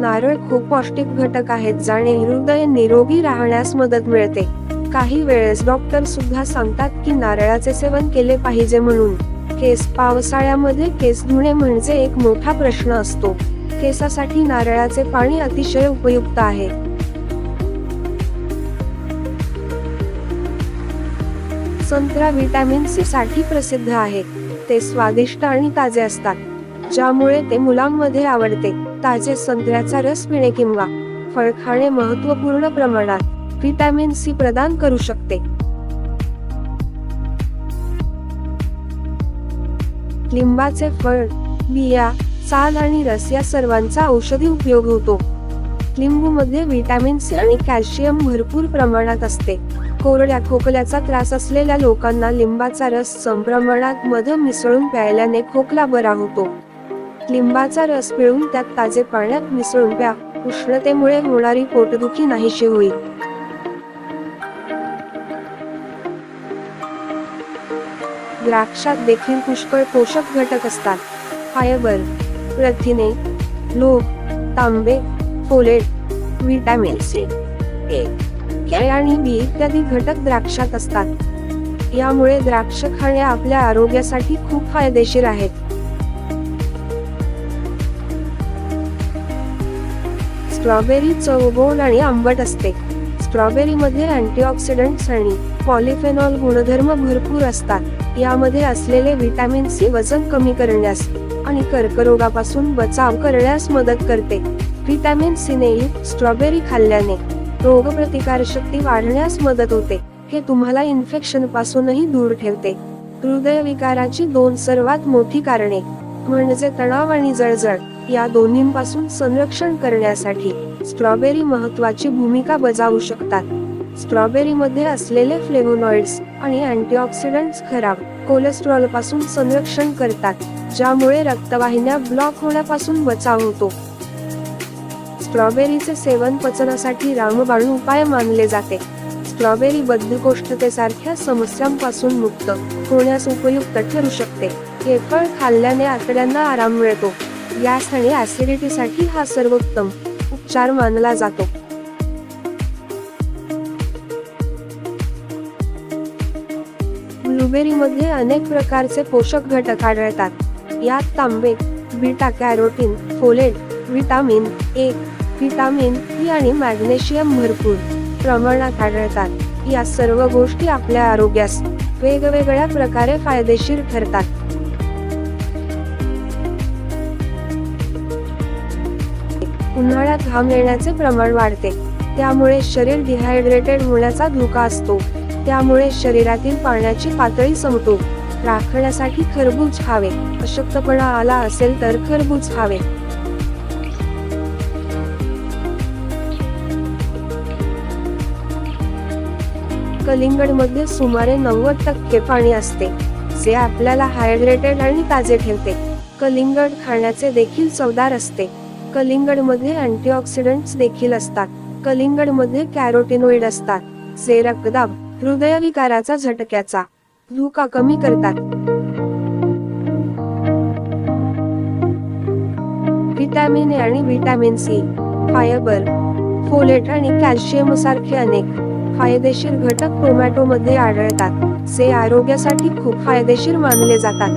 नारळ खूप पौष्टिक घटक आहेत ज्याने हृदय निरोगी राहण्यास मदत मिळते. काही वेळेस डॉक्टर सुद्धा सांगतात की नारळाचे सेवन केले पाहिजे म्हणून. केस पावसाळ्यामध्ये केस धुणे म्हणजे एक मोठा प्रश्न असतो. केसासाठी नारळाचे पाणी अतिशय उपयुक्त आहे. संत्रा व्हिटॅमिन सी साठी प्रसिद्ध आहे. ते स्वादिष्ट आणि ताजे असतात. ज्यामुळे ते मुलांमध्ये आवडते. ताजे संत्र्याचा रस पिणे किंवा फळ खाणे महत्त्वपूर्ण प्रमाणात व्हिटॅमिन सी प्रदान करू शकते. लिंबाचे फळ बिया साल आणि रस या सर्वांचा औषधी उपयोग होतो. लिंबूमध्ये व्हिटॅमिन सी आणि कॅल्शियम भरपूर प्रमाणात असते. कोरड्या खोकल्याचा त्रास असलेल्या लोकांना लिंबाचा रस संप्रमाणात मध मिसळून प्यायल्याने खोकला बरा होतो. लिंबाचा रस पिळून त्यात ताजे पाण्यात मिसळून प्या. उष्णतेमुळे होणारी पोटदुखी नाहीशी होईल. द्राक्षात देखील पुष्कळ पोषक घटक असतात. फायबर प्रथिने लोह तांबे folate vitamin C A K आणि बी इत्यादी घटक द्राक्षात असतात. यामुळे द्राक्ष खाणे आपल्या आरोग्यासाठी खूप फायदेशीर आहेत. स्ट्रॉबेरी चवगोड आणि आंबट असते. स्ट्रॉबेरीमध्ये अँटीऑक्सिडंट्स आणि पॉलिफेनॉल गुणधर्म भरपूर असतात. यामध्ये असलेले व्हिटॅमिन सी वजन कमी करण्यास आणि कर्करोगापासून बचाव करण्यास मदत करते. व्हिटॅमिन सीने स्ट्रॉबेरी खाल्ल्याने रोगप्रतिकार शक्ती वाढण्यास मदत होते. हे तुम्हाला इन्फेक्शन पासूनही दूर ठेवते. हृदयविकाराची दोन सर्वात मोठी कारणे म्हणजे तणाव आणि जळजळ. या दोन्हींपासून संरक्षण करण्यासाठी स्ट्रॉबेरी महत्वाची भूमिका बजावू शकतात. स्ट्रॉबेरीमध्ये असलेले फ्लेवोनॉइड्स आणि अँटीऑक्सिडंट्स खराब कोलेस्ट्रॉलपासून संरक्षण करतात ज्यामुळे रक्तवाहिन्या ब्लॉक होण्यापासून बचाव होतो. स्ट्रॉबेरीचे सेवन पचनासाठी रामबाण उपाय मानले जाते. स्ट्रॉबेरी बद्धकोष्ठतेसारख्या समस्यांपासून मुक्त होण्यास उपयुक्त ठरू शकते. हे फळ खाल्ल्याने आतड्यांना आराम मिळतो. गॅस आणि ऍसिडिटीसाठी हा सर्वोत्तम उपचार मानला जातो. ब्लूबेरीमध्ये अनेक प्रकारचे पोषक घटक आढळतात. यात तांबे beta carotene folate vitamin A vitamin E आणि मॅग्नेशियम भरपूर प्रमाणात आढळतात. या सर्व गोष्टी आपल्या आरोग्यास वेगवेगळ्या प्रकारे फायदेशीर ठरतात. उन्हाळ्यात घाम येण्याचे प्रमाण वाढते. त्यामुळे शरीर डिहायड्रेटेड होण्याचा धोका असतो. त्यामुळे शरीरातील पाण्याची पातळी संपतो. राखण्यासाठी खरबूज खावे. अशक्तपणा आला असेल तर खरबूज खावे. कलिंगडमध्ये सुमारे नव्वद टक्के पाणी असते जे आपल्याला हायड्रेटेड आणि ताजे ठेवते. कलिंगड खाण्याचे देखील चवदार असते. कलिंगडमध्ये अँटीऑक्सिडंट्स देखील असतात. कलिंगडमध्ये कॅरोटिनोइड असतात. जे रक्तदाब हृदयविकाराचा झटक्याचा धोका कमी करतात. व्हिटॅमिन ए आणि व्हिटॅमिन सी फायबर फोलेट आणि कॅल्शियम सारखे अनेक फायदेशीर घटक टोमॅटो मध्ये आढळतात जे आरोग्यासाठी खूप फायदेशीर मानले जातात.